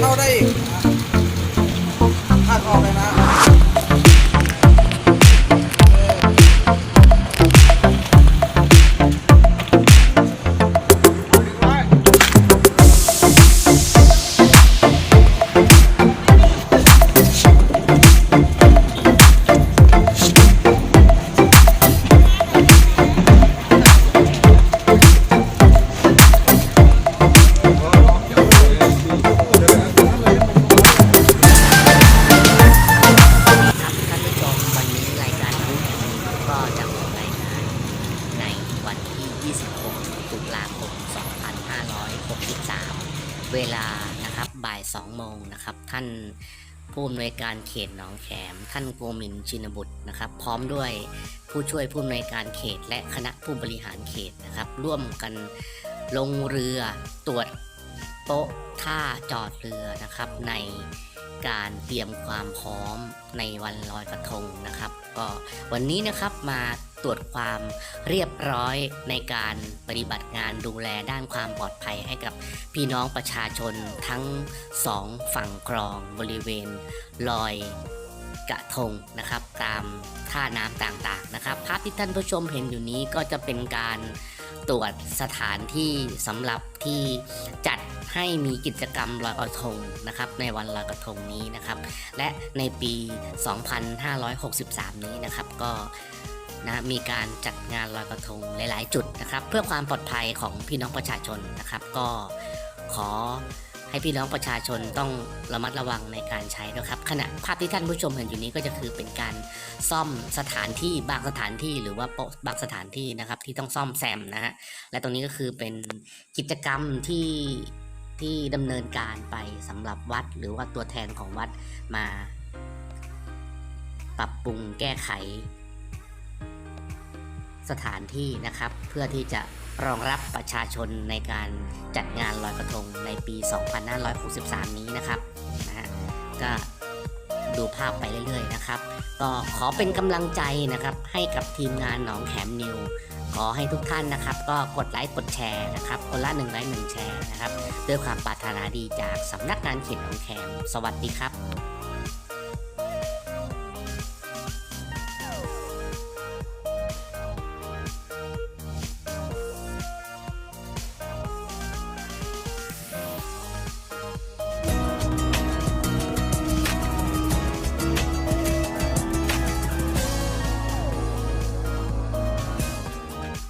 เข้าได้อีกขาดออกเลยนะ เวลานะครับบ่าย2โมงนะครับ ท่านผู้อำนวยการเขตหนองแขม ท่านโกมินชินบุตรนะครับ พร้อมด้วยผู้ช่วยผู้อำนวยการเขต และคณะผู้บริหารเขตนะครับ ร่วมกันลงเรือตรวจโป๊ะท่าจอดเรือนะครับ ในการเตรียมความพร้อมในวันลอยกระทงนะครับ ก็วันนี้นะครับมา ตรวจความเรียบร้อยในการปฏิบัติงานดูแลด้านความปลอดภัยให้กับพี่น้องประชาชนทั้งสองฝั่งคลองบริเวณลอยกระทงนะครับ ตามท่าน้ำต่างๆนะครับ ภาพที่ท่านผู้ชมเห็นอยู่นี้ก็จะเป็นการตรวจสถานที่สำหรับที่จัดให้มีกิจกรรมลอยกระทงนะครับในวันลอยกระทงนี้นะครับ และในปี 2563 นี้นะครับก็ นะมีการจัดงานลอยกระทงหลาย ๆ จุดนะครับ เพื่อความปลอดภัยของพี่น้องประชาชนนะครับ ก็ขอให้พี่น้องประชาชนต้องระมัดระวังในการใช้นะครับขณะภาพที่ท่านผู้ชมเห็นอยู่นี้ก็จะคือเป็นการซ่อมสถานที่บางสถานที่หรือว่าโปะบางสถานที่นะครับ ที่ต้องซ่อมแซมนะฮะและตรงนี้ก็คือเป็นกิจกรรมที่ที่ดำเนินการไปสำหรับวัด หรือว่าตัวแทนของวัดมา ปรับปรุงแก้ไข สถานที่นะครับ เพื่อที่จะรองรับประชาชนในการจัดงานลอยกระทงในปี 2563 นี้นะครับนะฮะก็ดูภาพไปเรื่อยๆนะครับ ก็ขอเป็นกำลังใจนะครับให้กับทีมงานหนองแขมนิว ขอให้ทุกท่านนะครับ ก็กดไลค์กดแชร์นะครับคนละหนึ่งไลค์หนึ่งแชร์นะครับ ด้วยความปรารถนาดีจากสำนักงานเขตหนองแขม สวัสดีครับ